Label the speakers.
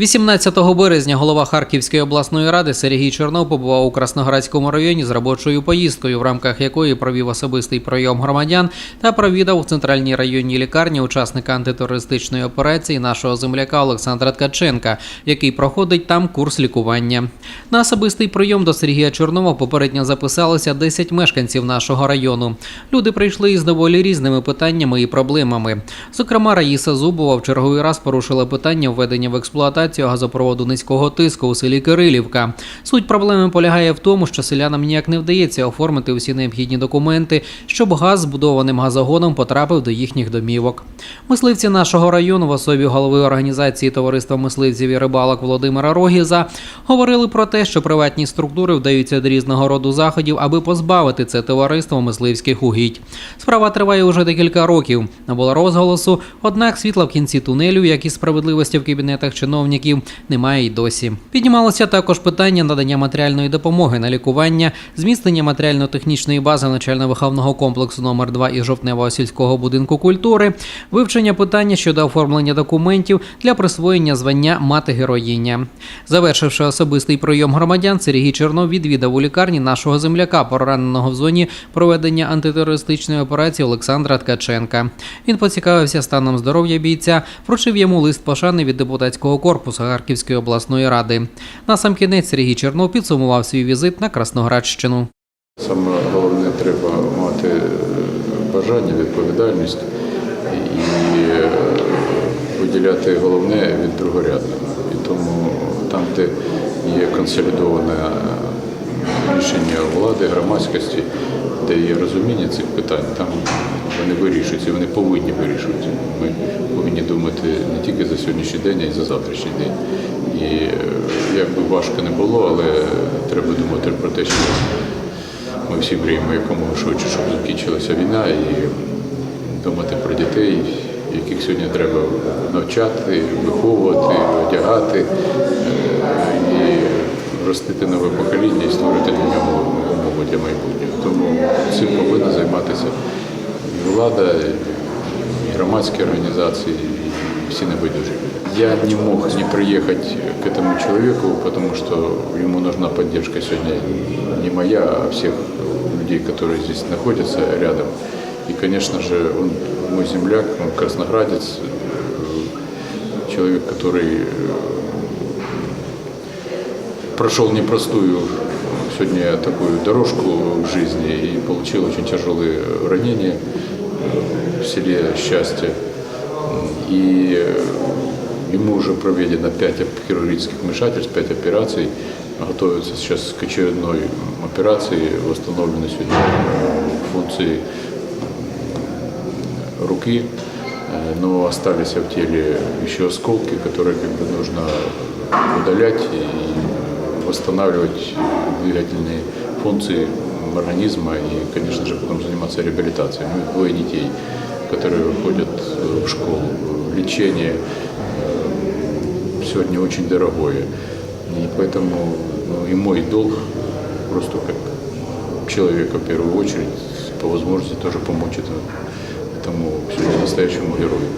Speaker 1: 18 березня голова Харківської обласної ради Сергій Чернов побував у Красноградському районі з робочою поїздкою, в рамках якої провів особистий прийом громадян та провідав в центральній районній лікарні учасника антитерористичної операції нашого земляка Олександра Ткаченка, який проходить там курс лікування. На особистий прийом до Сергія Чорнова попередньо записалося 10 мешканців нашого району. Люди прийшли із доволі різними питаннями і проблемами. Зокрема, Раїса Зубова в черговий раз порушила питання введення в експлуатацію газопроводу низького тиску у селі Кирилівка. Суть проблеми полягає в тому, що селянам ніяк не вдається оформити усі необхідні документи, щоб газ збудованим газогоном потрапив до їхніх домівок. Мисливці нашого району в особі голови організації товариства мисливців і рибалок Володимира Рогіза говорили про те, що приватні структури вдаються до різного роду заходів, аби позбавити це товариство мисливських угідь. Справа триває уже декілька років. Набула розголосу, однак світла в кінці тунелю, як і справедливості в кабінетах чиновників, немає й досі. Піднімалося також питання надання матеріальної допомоги на лікування, зміцнення матеріально-технічної бази навчально-виховного комплексу номер 2 і жовтневого сільського будинку культури, вивчення питання щодо оформлення документів для присвоєння звання мати героїня. Завершивши особистий прийом громадян, Сергій Чернов відвідав у лікарні нашого земляка, пораненого в зоні проведення антитерористичної операції Олександра Ткаченка. Він поцікавився станом здоров'я бійця, вручив йому лист пошани від депутатського корпусу Харківської обласної ради. На сам кінець Сергій Чернов підсумував свій візит на Красноградщину.
Speaker 2: Саме головне треба мати е, бажання, відповідальність і е, виділяти головне від другорядного. І тому там, де є консолідоване рішення влади, громадськості, де є розуміння цих питань, там вони вирішуються, вони повинні вирішуватися. Думати не тільки за сьогоднішній день, а й за завтрашній день. І е, як би важко не було, але треба думати про те, що ми всі мріємо якомога швидше, щоб закінчилася війна і думати про дітей, яких сьогодні треба навчати, виховувати, одягати е, і ростити нове покоління і створити для нього умови для майбутнього. Тому цим повинна займатися і влада, і громадські організації, і всі небайдужі. Я не мог не приехать к этому человеку, потому что ему нужна поддержка сегодня не моя, а всех людей, которые здесь находятся рядом. И, конечно же, он мой земляк, он красноградец, э, человек, который э, прошел непростую сегодня такую дорожку в жизни и получил очень тяжелые ранения в селе Счастье. И э, ему уже проведено 5 хирургических вмешательств, 5 операций. Готовится сейчас к очередной операции, восстановлены сегодня функции руки, э, но остались в теле еще осколки, которые как бы нужно удалять и восстанавливать двигательные функции организма и, конечно же, потом заниматься реабилитацией. Ну, двое детей, которые выходят э, в школу. Лечение э, сегодня очень дорогое. И поэтому ну, и мой долг просто как человека в первую очередь по возможности тоже помочь этому, этому сегодня настоящему герою.